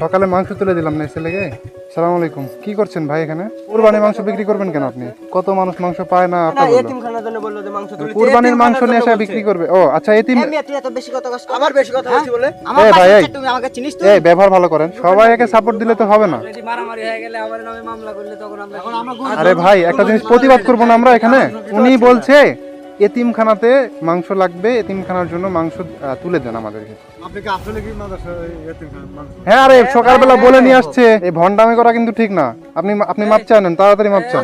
সকালে মাংস তুলে দিলাম না ছেলেকে। সালাম আলাইকুম। কি করছেন ভাই এখানে? কুরবানি মাংস বিক্রি করবেন কেন আপনি? কত মানুষ মাংস পায় না কুরবানির মাংস নিয়ে এসে বিক্রি করবে। ও আচ্ছা এতিম এত বেশি কথা কস আবার বেশি কথা বলছি বলে? আমার ভাই, তুমি আমাকে চিনিস তো? এই ব্যবহার ভালো করেন। সবাই একে সাপোর্ট দিলে তো হবে না। যদি মারামারি হয়ে গেলে আমার নামে মামলা করলে তখন আমরা এখন আমরা আরে ভাই একটা জিনিস প্রতিবাদ করব না আমরা এখানে। উনি বলছে এতিমখানাতে মাংস লাগবে এতিমখানার জন্য মাংস তুলে দেন আমাদেরকে। আপনি কি আসলে কি মাদ্রাসা এতিমখানা মানুষ হ্যাঁ আরে সকালবেলা বলে নিয়ে আসছে। এই ভন্ডামি করা কিন্তু ঠিক না। আপনি আপনি মাপ চান তাড়াতাড়ি মাপ চান।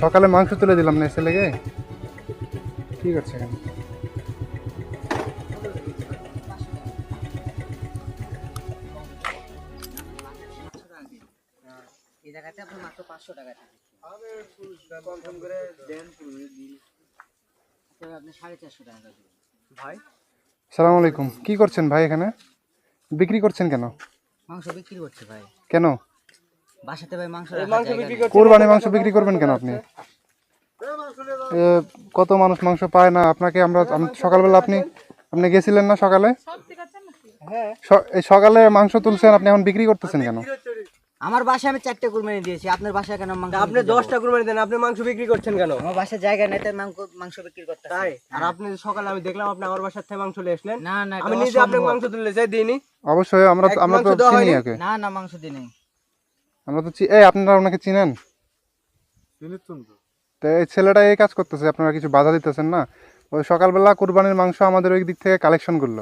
সকালে মাংস তুলে দিলাম না ছেলেকে? ঠিক আছে এখানে। এই জায়গাতে আপনার মাত্র পাঁচশো টাকা থাকে তবে আপনি সাড়ে চারশো টাকা ভাই? সালাম আলাইকুম। কি করছেন ভাই এখানে? বিক্রি করছেন কেন? মাংস বিক্রি করছে ভাই। কেন? বাসাতে ভাই মাংস মাংস বিক্রি নেই। কোরবানি মাংস বিক্রি করবেন কেন আপনি? কত মানুষ মাংস পায় না? আপনাকে আমরা সকালবেলা আপনি আপনি গেছিলেন না সকালে? হ্যাঁ। সকালে মাংস তুলছেন আপনি এখন বিক্রি করতেছেন কেন? আমার বাসায় আমি চারটে কুরবানি দিয়েছি আপনার বাসায় কেন মাংস আপনি দশটা কুরবানি দেন আপনি মাংস বিক্রি করছেন কেন? আমার বাসায় জায়গা নেই তাই মাংস মাংস বিক্রি করতে তাই? আর আপনি সকালে আমি দেখলাম আপনি আমার বাসার থেকে মাংস নিয়ে আসলেন। না না আমি নিজে আপনাকে মাংস তুলে যাই দিইনি। অবশ্যই আমরা আমরা তো চিনি না না মাংস আমরা তো এই আপনারা ওনাকে চিনেন? তো। তো এই ছেলেটা এই কাজ করতেছে আপনারা কিছু বাধা দিতেছেন না? ওই সকালবেলা কুরবানির মাংস আমাদের ওই দিক থেকে কালেকশন করল।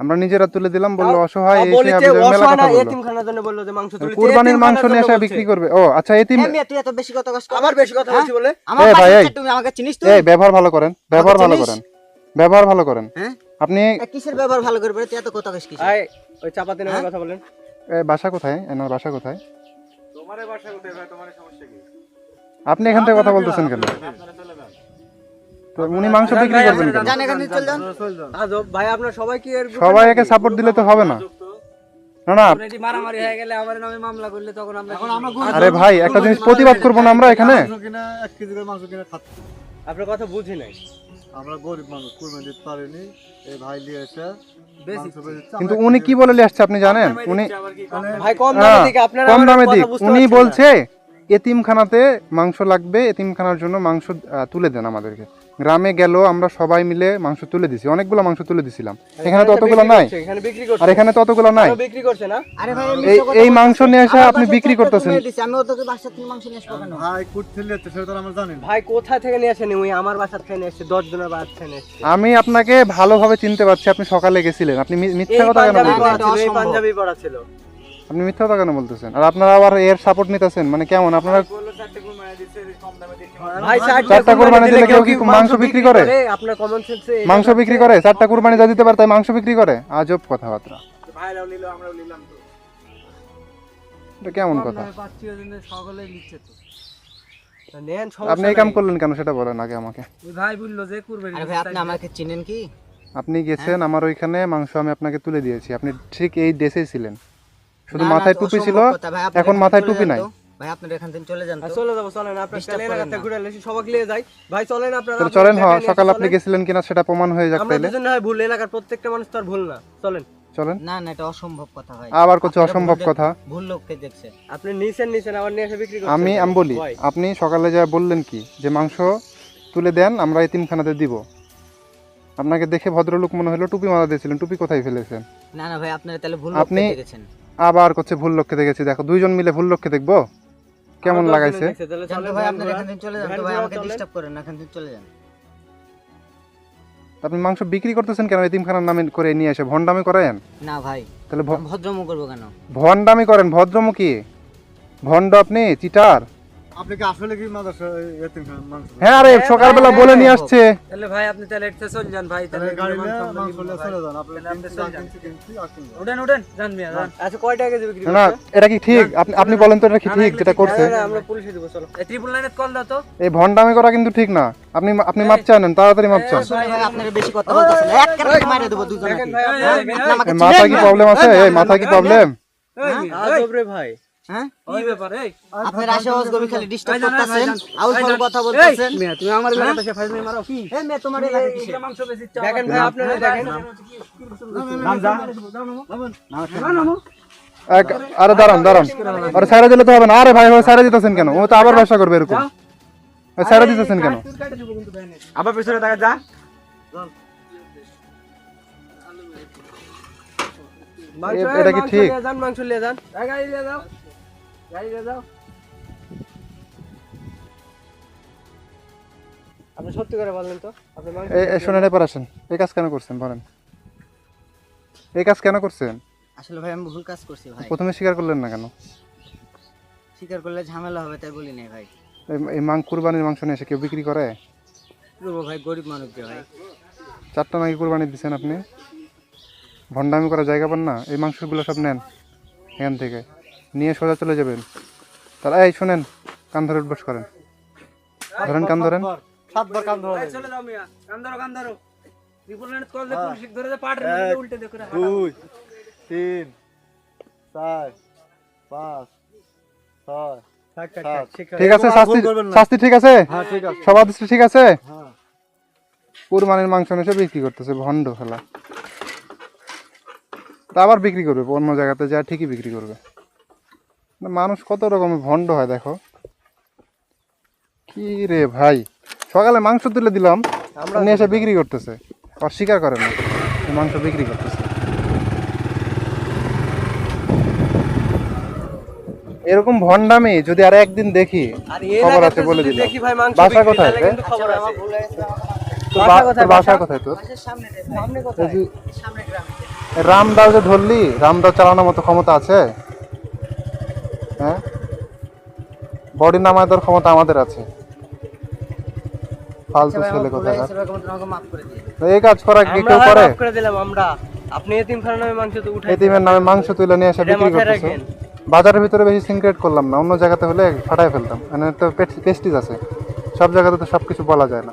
আমরা নিজেরা তুলে দিলাম বলল অসহায় এই বলি সেই যে হাবিজাবি মেলা অসহায় না কথা বলল। এতিমখানার জন্য বলল যে মাংস তুলতে কুরবানির মাংস নিয়ে এসে বিক্রি করবে। ও আচ্ছা এতিম এই মেয়ে, তুই এত বেশি কথা কস আবার বেশি কথা বলছি বলে। আমার এই পাশে ভাই, এই। হচ্ছে, তুমি আমাকে চিনিস তো? এই ব্যবহার ভালো করেন ব্যবহার ভালো করেন ব্যবহার ভালো করেন। হ্যাঁ? আপনি এ, কিসের ব্যবহার ভালো করবে তুই এত কথা কস কিসের? ওই চাপাতি নামের কথা বলেন। বাসা কোথায়? এনার বাসা কোথায়? আপনি এখান থেকে কথা বলতেছেন কেন? তো উনি মাংস বিক্রি করবেন কেন? জান এখান থেকে চল যান। আজব ভাই আপনার সবাই কি এর সবাই একে সাপোর্ট দিলে তো হবে না। না না। যদি মারামারি হয়ে গেলে আমার নামে মামলা করলে তখন আমরা আরে ভাই একটা জিনিস প্রতিবাদ করব না আমরা এখানে? মাংস কেজি মাংস কিনা খাচ্ছি। আপনার কথা বুঝি নাই। আমরা গরিব মানুষ কুরবানি দিতে পারিনি এই ভাই নিয়ে এসে কিন্তু উনি কি বলে নিয়ে আসছে আপনি জানেন? উনি ভাই কম হ্যাঁ, দামে দিক আপনারা কম দামে দিক উনি বলছে এতিমখানাতে মাংস লাগবে এতিমখানার জন্য মাংস তুলে দেন আমাদেরকে। গ্রামে গেল আমরা সবাই মিলে মাংস তুলে দিছি। অনেকগুলো মাংস তুলে দিছিলাম। এখানে তো অতগুলো বিক্রি নাই। আর এখানে তো অতগুলো নাই। আরও বিক্রি করছে না? আরে ভাই এই মাংস নিয়ে এসে আপনি বিক্রি করতেছেন। আমি আপনাকে ভালোভাবে চিনতে পারছি আপনি সকালে গেছিলেন। আপনি মিথ্যা কথা কেন পাঞ্জাবি বলছেন? আপনি মিথ্যা কথা কেন বলতেছেন? আর আপনারা আবার এর সাপোর্ট নিতেছেন? মানে কেমন? আপনারা ভাই চারটা কুরবানি দিলে কেউ কি মাংস বিক্রি করে? আপনার কমন সেন্সে মাংস বিক্রি করে চারটা কুরবানি যা দিতে পারে তাই মাংস বিক্রি করে? আজব কথাবার্তা। এটা কেমন কথা? আপনি এই কাম করলেন কেন? সেটা বলেন আগে আমাকে। ওই ভাই বলল যে কুরবানি আরে ভাই আপনি আমাকে চিনেন কি? আপনি গেছেন আমার ওইখানে মাংস আমি আপনাকে তুলে দিয়েছি। আপনি ঠিক এই ড্রেসেই ছিলেন। শুধু মাথায় টুপি ছিল আপনি এখন মাথায় টুপি নাই। ভাই আপনার এখান থেকে চলে যান চলে যাব চলেন আপনার Disturb কালে করেন এলাকাতে না। ঘুরে এলেছি সবাইকে নিয়ে যাই। ভাই চলেন আপনারা চলেন হ সকাল আপনি গেছিলেন কিনা সেটা প্রমাণ হয়ে যাক তাইলে। দুজনে হয় ভুল এলাকার প্রত্যেকটা মানুষ তো ভুল না। চলেন। চলেন। না না এটা অসম্ভব কথা ভাই। আবার আপনারা অসম্ভব কথা। ভুল লোককে দেখছে। আপনি নিছেন নিছেন আবার নিয়ে এসে বিক্রি করছেন। আমি আমি বলি আপনি সকালে যা বললেন কি যে মাংস তুলে দেন আমরা এতিমখানাতে দিব। আপনাকে দেখে ভদ্রলোক মনে হলো টুপি মাথা দিয়েছিলেন টুপি কোথায় ফেলেছেন? না না ভাই আপনারা তাহলে ভুল আপনি- দেখেছেন। আবার করছে ভুল লক্ষ্যে দেখেছি দেখো দুইজন মিলে ভুল লক্ষ্যে দেখব? কেমন লাগাইছে? দশজনে দেখছি, তাহলে জান তো চলেন ভাই ভ্যান আপনারা ঘোরা। এখান থেকে চলে যান ভ্যান তো ভাই ঘোরা আমাকে চলেন। ডিস্টার্ব করেন না এখান থেকে চলে যান। আপনি মাংস বিক্রি করতেছেন কেন? এতিমখানার নামে করে নিয়ে এসে ভন্ডামি করেন? না ভাই তাহলে ভদ্রমু করব কেন? ভন্ডামি করেন ভদ্রমুখী ভন্ড আপনি? চিটার? আপনি কি আসলে কি মাদ্রাসা হ্যাঁ আরে সকালবেলা বলে নিয়ে আসছে তাহলে ভাই আপনি তাহলে এটা চলে যান ভাই তাহলে গাড়ি নিয়ে। চলে যান আপনি যান। মিয়া যান আচ্ছা কয় টাকা দিবে বিক্রি না এটা কি ঠিক আপনি আপনি বলেন তো এটা কি ঠিক যেটা করছে আমরা পুলিশে দেবো চলো এই ট্রিপল লাইনে কল দাও তো এই ভন্ডামি করা কিন্তু ঠিক না আপনি আপনি মাপ চান তাড়াতাড়ি মাপ চান আপনারা বেশি কথা বলতেছেন এক কারণে দেবো দুজনকে হ্যাঁ? মাথা কি প্রবলেম আছে এই মাথা কি প্রবলেম আজব রে ভাই হ্যাঁ? কি ব্যাপার এই। আপনার আশেপাশ গবি খালি ডিস্টার্ব ভাই, জান, ভাই, করতেছেন আউল ফাউল কথা বলতেছেন। মিয়া তুমি আমার এলাকাতে এসে ফাইজলামি মারো কি? এই মেয়ে তোমার এলাকা কিসে মাংস বেশি চাও দেখেন ভাই আপনারা দেখেন। এক- আরে দাঁড়ান দাঁড়ান। আরে সাইরা দিলে তো হবে না। আরে ভাই সাইরা দিতেছেন কেন? ও তো আবার ব্যবসা করবে এরকম। সাইরা দিতেছেন কেন? আবার পেছনে টাকা যা। এটা কি মাংস ঠিক? নিয়ে যান মাংস নিয়ে যান। আপনি সত্যি করে বলেন তো আপনি এই শোনেন এবার আসেন। এই কাজ কেন করছেন বলেন। এই কাজ কেন করছেন? আসলে ভাই আমি ভুল কাজ করছি ভাই। প্রথমে স্বীকার করলেন না কেন? স্বীকার করলে ঝামেলা হবে তাই বলি নাই ভাই। এই- মাং কুরবানির মাংস নিয়ে এসে কেউ বিক্রি করে? করব ভাই গরিব মানুষ যে ভাই। চারটা নাকি কুরবানি দিচ্ছেন আপনি? ভণ্ডামি করা জায়গা পান না? এই মাংসগুলো সব নেন এখান থেকে। নিয়ে সোজা চলে যাবেন। তাহলে এই শোনেন কান ধরে উঠবস করেন। ধরেন কান ধরেন। সাতবার কান ধরা। চলে যাও মিয়া কান ধরো কান ধরো। ট্রিপল কল দিয়ে পুলিশ ধরে দে উল্টে দে দুই তিন চার পাঁচ ছয় ঠিক আছে শাস্তি। শাস্তি ঠিক আছে? হ্যাঁ ঠিক আছে। সবার দৃষ্টি ঠিক আছে? হ্যাঁ। কুরবানির মাংস এসে বিক্রি করতেছে ভণ্ড ফেলা তা আবার বিক্রি করবে অন্য জায়গাতে যা ঠিকই বিক্রি করবে। মানুষ কত রকমের ভণ্ড হয় দেখো। কি রে ভাই? সকালে মাংস তুলে দিলাম আমরা নিয়ে এসে বিক্রি করতেছে। আর স্বীকার করে না মাংস বিক্রি করতেছে। এরকম ভণ্ডামি যদি আর একদিন দেখি খবর আছে বলে মাংস বাসা বিক্রি, কোথায় বাসা কোথায়, তোর রামদাও যে ধরলি রামদাও চালানোর মতো ক্ষমতা আছে? হ্যাঁ? বডি নামায় দেওয়ার ক্ষমতা আমাদের আছে। ফালতু ছেলে দিন। এই কাজ করা কি কেউ করে? করে দিলাম আমরা। আপনি এতিমখানা নামে মাংস তো উঠাই এতিমের নামে মাংস তুলে নিয়ে এসে বিক্রি মাথায় করতেছে। রাখেন। বাজারের ভিতরে বেশি সিনক্রেট করলাম না অন্য জায়গাতে হলে ফাটাই ফেলতাম। মানে তো পেস্টিজ আছে। সব জায়গাতে তো সবকিছু বলা যায় না।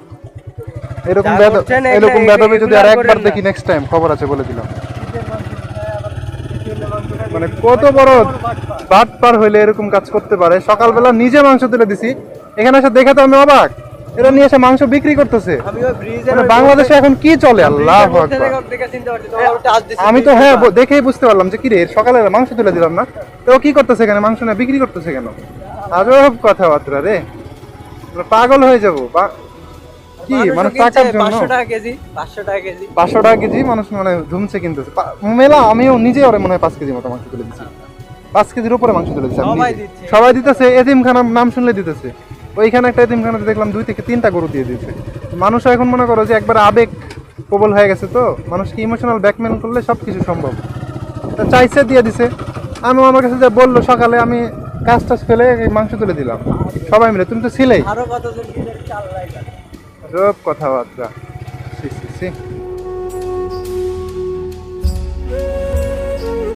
এরকম এরকম এগুলা- যদি আর একবার দেখি নেক্সট টাইম খবর আছে বলে দিলাম। মানে কত বড় বাট পার হইলে এরকম কাজ করতে পারে। সকালবেলা নিজে মাংস তুলে দিছি। এখানে এসে দেখে তো আমি অবাক। এরা নিয়ে এসে মাংস বিক্রি করতেছে। মানে বাংলাদেশে এখন কি চলে? আল্লাহ আমি তো হ্যাঁ দেখেই বুঝতে পারলাম যে কি রে সকালে মাংস তুলে দিলাম না? তো কি করতেছে এখানে? মাংস না বিক্রি করতেছে কেন? আজব কথাবার্তা রে। পাগল হয়ে যাব। কি? মানে টাকার জন্য? পাঁচশো টাকা কেজি পাঁচশো টাকা কেজি। পাঁচশো টাকা কেজি মানুষ মানে ঝুমছে কিনতেছে। মেলা আমিও নিজে ওরে মনে হয় পাঁচ কেজি মতো মাংস তুলে দিচ্ছি পাঁচ কেজির উপরে মাংস তুলে আমি সবাই দিতেছে এতিমখানার নাম শুনলে দিতেছে। ওইখানে একটা এতিমখানাতে দেখলাম দুই থেকে তিনটা গরু দিয়ে দিয়েছে। মানুষ এখন মনে করো যে একবার আবেগ প্রবল হয়ে গেছে তো মানুষকে ইমোশনাল ব্যাকমেন করলে সব কিছু সম্ভব? তা চাইছে দিয়ে দিছে। আমি আমার কাছে যে বলল সকালে আমি কাজ টাজ ফেলে মাংস তুলে দিলাম। সবাই মিলে তুমি তো ছিলেই। আরও কতজন সব কথাবার্তা সি সি সি